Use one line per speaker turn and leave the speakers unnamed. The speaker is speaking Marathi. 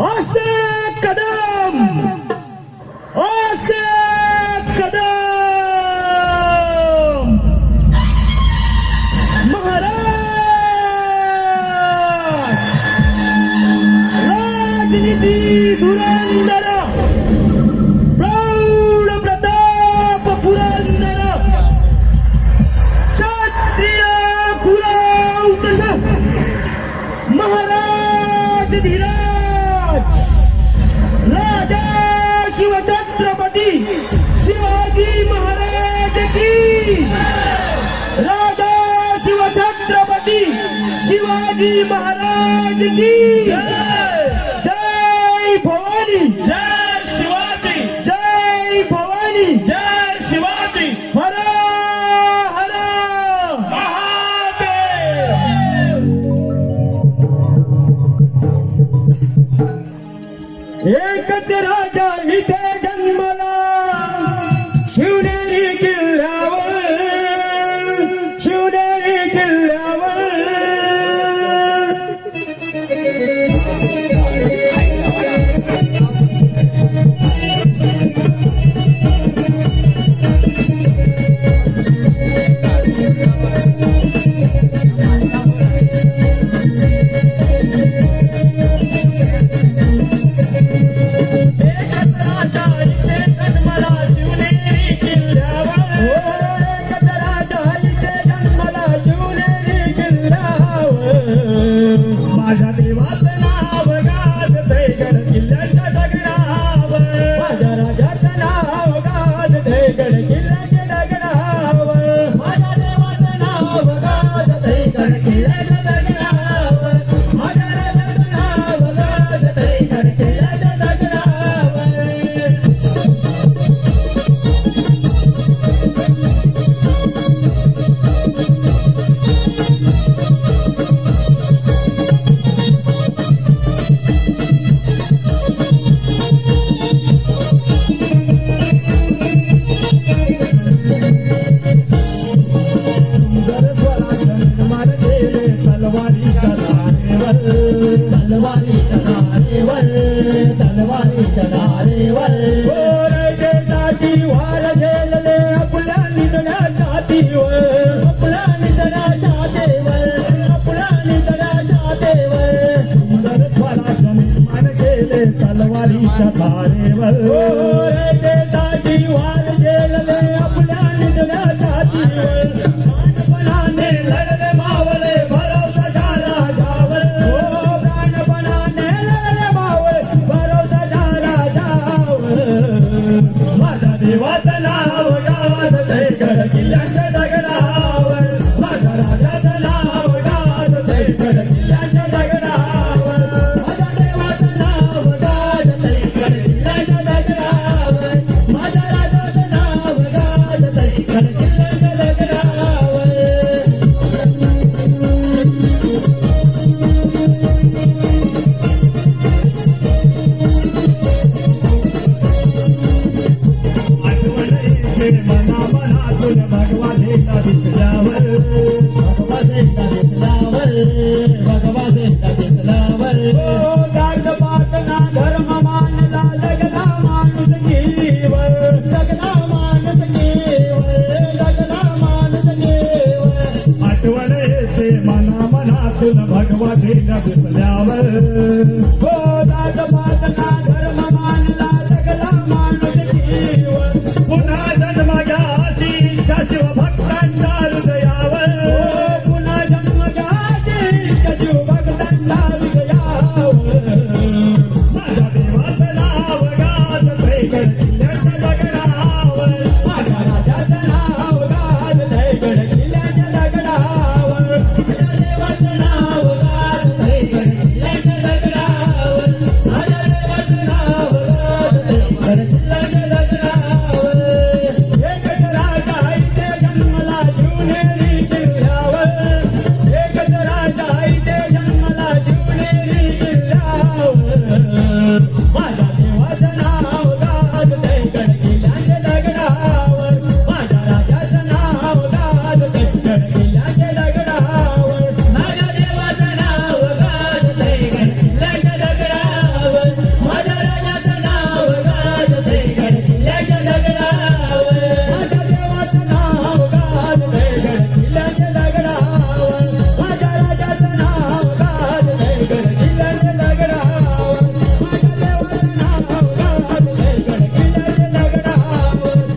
असे कदम! असे कदम! महाराज! राजनीती धुरंदर प्रौढ प्रताप पुरंदर! क्षत्रिय पुरवतस महाराज धीरा शिवाजी महाराज की। राधा शिवछत्रपती शिवाजी महाराज की। जय भवानी।
जय शिवाजी।
जय भवानी।
जय शिवाजी।
हर हर।
महादेव।
एकच राजा
विदेश ശൂരേക്കില്ല तलवारीच्या धारेवर
तलवारीच्या धारेवर
गोरजेसाठी वार झेलले आपल्या
निधड्याच्या देवर आपल्या निधड्याच्या देवर Uma dica de palhaço